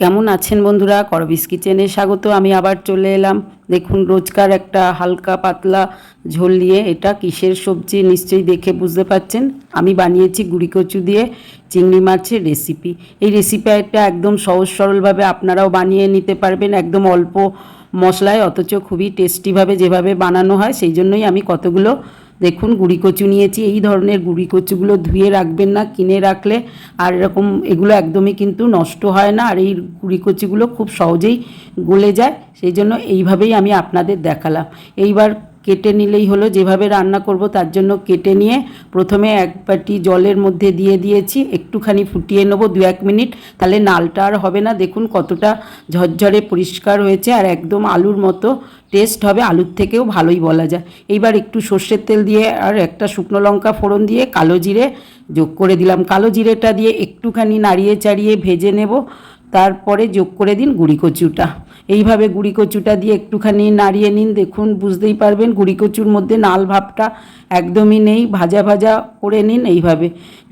কেমন আছেন বন্ধুরা? করবিস কিচেনে স্বাগত, আমি আবার চলে এলাম। দেখুন, রোজকার একটা হালকা পাতলা ঝোল নিয়ে এটা কিসের সবজি নিশ্চয়ই দেখে বুঝতে পারছেন। আমি বানিয়েছি গুড়ি কচু দিয়ে চিংড়ি মাছের রেসিপি এই রেসিপিটা একদম সহজ সরলভাবে আপনারাও বানিয়ে নিতে পারবেন একদম অল্প মশলায়, অথচ খুবই টেস্টিভাবে যেভাবে বানানো হয়, সেই জন্যই আমি কতগুলো দেখুন, গুড়ি কচু নিয়েছি, এই ধরনের গুড়ি কচুগুলো ধুয়ে রাখবেন না, কিনে রাখলে আর এরকম এগুলো একদমই কিন্তু নষ্ট হয় না, আর এই গুড়ি কচুগুলো খুব সহজেই গলে যায়, সেই জন্য এইভাবেই আমি আপনাদের দেখালাম। এইবার কেটে নিলেই হলো, যেভাবে রান্না করব তার জন্য কেটে নিয়ে প্রথমে এক বাটি জলের মধ্যে দিয়ে দিয়েছি, একটুখানি ফুটিয়ে নেব দু এক মিনিট। তাহলে নালটা আর হবে না, দেখুন কতটা ঝরঝরে পরিষ্কার হয়েছে আর একদম আলুর মতো টেস্ট হবে, আলুর থেকেও ভালোই বলা যায়। এইবার একটু সর্ষের তেল দিয়ে আর একটা শুকনো লঙ্কা ফোড়ন দিয়ে কালো জিরে যোগ করে দিলাম। কালো জিরেটা দিয়ে একটুখানি নাড়িয়ে চাড়িয়ে ভেজে নেব। তারপরে যোগ করে দিন গুড়ি কচুটা এইভাবে গুড়ি কচুটা দিয়ে একটুখানি নাড়িয়ে নিন, দেখুন, বুঝতেই পারবেন গুড়ি কচুর মধ্যে নাল ভাবটা একদমই নেই, ভাজা ভাজা করে নিন এইভাবে।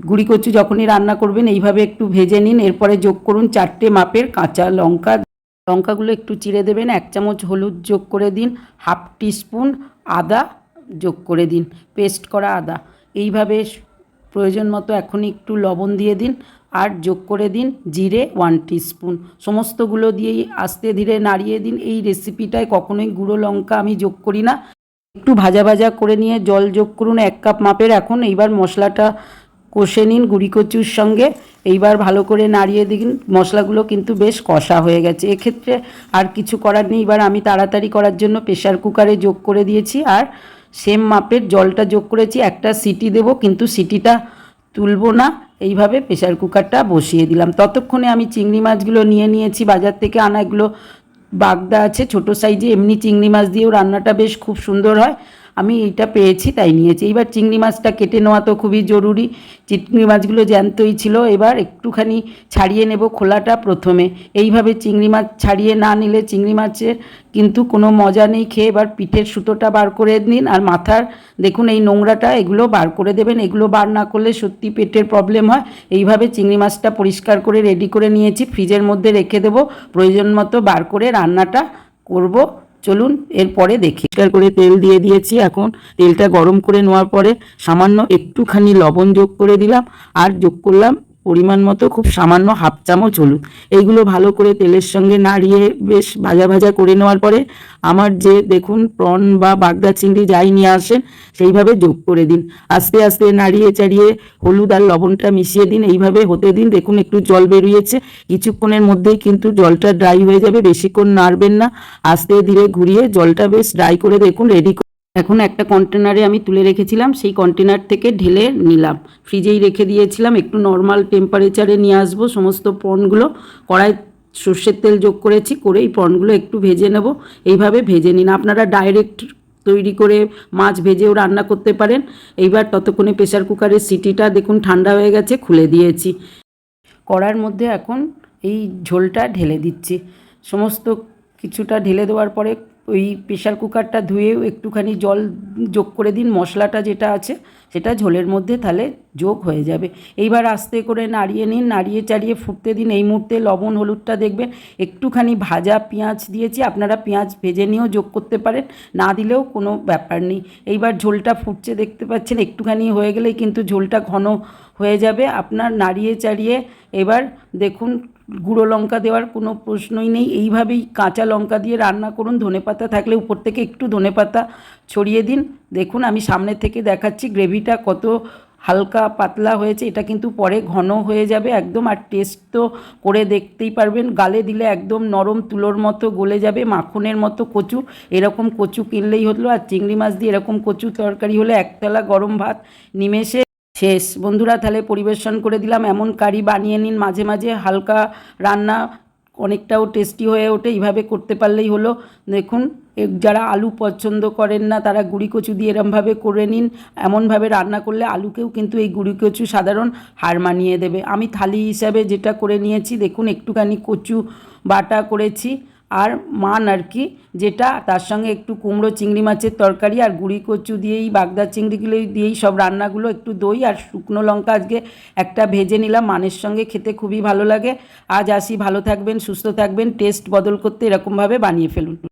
গুড়ি কচু যখনই রান্না করবেন এইভাবে একটু ভেজে নিন, এরপরে যোগ করুন চারটে মাপের কাঁচা লঙ্কা। লঙ্কাগুলো একটু চিড়ে দেবেন, এক চামচ হলুদ যোগ করে দিন, হাফ টিস্পুন আদা যোগ করে দিন, পেস্ট করা আদা। এইভাবে প্রয়োজন মতো এখন একটু লবণ দিয়ে দিন আর যোগ করে দিন জিরে ওয়ান টিস্পুন সমস্তগুলো দিয়েই আস্তে ধীরে নাড়িয়ে দিন। এই রেসিপিটায় কখনোই গুঁড়ো লঙ্কা আমি যোগ করি না। একটু ভাজা ভাজা করে নিয়ে জল যোগ করুন এক কাপ মাপের এখন। এইবার মশলাটা কষে নিন গুঁড়ি কচুর সঙ্গে। এইবার ভালো করে নাড়িয়ে দিন। মশলাগুলো কিন্তু বেশ কষা হয়ে গেছে। এক্ষেত্রে আর কিছু করার নেই। এবার আমি তাড়াতাড়ি করার জন্য প্রেশার কুকারে যোগ করে দিয়েছি। আর সেম মাপের জলটা যোগ করেছি, একটা সিটি দেব, কিন্তু সিটিটা তুলবো না। এইভাবে প্রেশার কুকারটা বসিয়ে দিলাম। ততক্ষণে আমি চিংড়ি মাছগুলো নিয়ে নিয়েছি। বাজার থেকে আনা এগুলো বাগদা আছে, ছোট সাইজে এমনি চিংড়ি মাছ দিয়েও রান্নাটা বেশ খুব সুন্দর হয়। আমি এইটা পেয়েছি, তাই নিয়েছি। এবার চিংড়ি মাছটা কেটে নেওয়া তো খুবই জরুরি। চিংড়ি মাছগুলো জ্যান্তই ছিল, এবার একটুখানি ছাড়িয়ে নেব খোলাটা প্রথমে। এইভাবে চিংড়ি মাছ ছাড়িয়ে না নিলে চিংড়ি মাছের কিন্তু কোনো মজা নেই খেয়ে। এবার পিঠের সুতোটা বার করে নিন আর মাথার, দেখুন এই নোংরাটা, এগুলো বার করে দেবেন। এগুলো বার না করলে সত্যি পেটের প্রবলেম হয়। এইভাবে চিংড়ি মাছটা পরিষ্কার করে, রেডি করে নিয়েছি। ফ্রিজের মধ্যে রেখে দেবো। প্রয়োজন মতো বার করে রান্নাটা করব। চলুন এরপরে দেখি। পরিষ্কার করে তেল দিয়ে দিয়েছি এখন। তেলটা গরম করে নেওয়ার পরে সামান্য একটুখানি লবণ যোগ করে দিলাম আর যোগ করলাম পরিমাণ মতো খুব সামান্য হাফ চামচ হলুদ। এইগুলো ভালো করে তেলের সঙ্গে নাড়িয়ে বেশ ভাজা ভাজা করে নেওয়ার পরে আমার যে দেখুন প্রন বা বাগদা চিংড়ি যাই নিয়ে আসেন, সেইভাবে যোগ করে দিন। আস্তে আস্তে নাড়িয়ে চাড়িয়ে হলুদ আর লবণটা মিশিয়ে দিন। এইভাবে হতে দিন। দেখুন একটু জল বেরিয়েছে। কিছুক্ষণের মধ্যেই কিন্তু জলটা ড্রাই হয়ে যাবে। বেশিক্ষণ নাড়বেন না। আস্তে ধীরে ঘুরিয়ে জলটা বেশ ড্রাই করে দেখুন রেডি এখন একটা কন্টেনারে আমি তুলে রেখেছিলাম, সেই কন্টেনার থেকে ঢেলে নিলাম। ফ্রিজেই রেখে দিয়েছিলাম, একটু নর্মাল টেম্পারেচারে নিয়ে আসব, সমস্ত পণগুলো কড়াই সর্ষের তেল যোগ করেছি, করে এই পণগুলো একটু ভেজে নেব, এইভাবে ভেজে নিন। আপনারা ডাইরেক্ট তৈরি করে মাছ ভেজেও রান্না করতে পারেন। এইবার ততক্ষণে প্রেশার কুকারের সিটিটা দেখুন ঠান্ডা হয়ে গেছে, খুলে দিয়েছি। কড়ার মধ্যে এখন এই ঝোলটা ঢেলে দিচ্ছি। সমস্ত কিছুটা ঢেলে দেওয়ার পরে ওই প্রেশার কুকারটা ধুয়েও একটুখানি জল যোগ করে দিন, মশলাটা যেটা আছে সেটা ঝোলের মধ্যে তাহলে যোগ হয়ে যাবে। এইবার আস্তে করে নাড়িয়ে নিন, নাড়িয়ে চাড়িয়ে ফুটতে দিন। এই মুহূর্তে লবণ, হলুদটা দেখবেন, একটুখানি ভাজা পেঁয়াজ দিয়েছি, আপনারা পেঁয়াজ ভেজে নিয়েও যোগ করতে পারেন, না দিলেও কোনো ব্যাপার নেই। এইবার ঝোলটা ফুটছে, দেখতে পাচ্ছেন, একটুখানি হয়ে গেলেই কিন্তু ঝোলটা ঘন হয়ে যাবে। আপনার নাড়িয়ে চাড়িয়ে এবার দেখুন, গুঁড়ো লঙ্কা দেওয়ার কোনো প্রশ্নই নেই। এইভাবেই কাঁচা লঙ্কা দিয়ে রান্না করুন। ধনেপাতা থাকলে উপর থেকে একটু ধনেপাতা ছড়িয়ে দিন। দেখুন, আমি সামনে থেকে দেখাচ্ছি, গ্রেভিটা কত হালকা পাতলা হয়েছে। এটা কিন্তু পরে ঘন হয়ে যাবে একদম, আর টেস্ট তো করে দেখতেই পারবেন। গালে দিলে একদম নরম তুলোর মতো গলে যাবে, মাখনের মতো কচু। এরকম কচু কিনলেই হলো, আর চিংড়ি মাছ দিয়ে এরকম কচু তরকারি হলে একতলা গরম ভাত, নিমেষে শেষ। বন্ধুরা, তাহলে পরিবেশন করে দিলাম। এমন কারি বানিয়ে নিন। মাঝে মাঝে হালকা রান্না অনেকটাও টেস্টি হয়ে ওঠে। এইভাবে করতে পারলেই হলো। দেখুন যারা আলু পছন্দ করেন না, তারা গুঁড়ি কচু দিয়ে এরমভাবে করে নিন। এমনভাবে রান্না করলে আলুকেও কিন্তু এই গুড়ি কচু সাধারণ হার মানিয়ে দেবে। আমি থালি হিসাবে যেটা করে নিয়েছি, দেখুন, একটুখানি কচু বাটা করেছি। আর মান আর কি যেটা তার সঙ্গে একটু কুমড়ো চিংড়ি মাছের তরকারি আর গুঁড়ি কচু দিয়েই বাগদা চিংড়িগুলো দিয়েই সব রান্নাগুলো, একটু দই আর শুকনো লঙ্কা আজকে একটা ভেজে নিলাম। মানের সঙ্গে খেতে খুবই ভালো লাগে। আজ আসি, ভালো থাকবেন, সুস্থ থাকবেন টেস্ট বদল করতে এরকমভাবে বানিয়ে ফেলুন।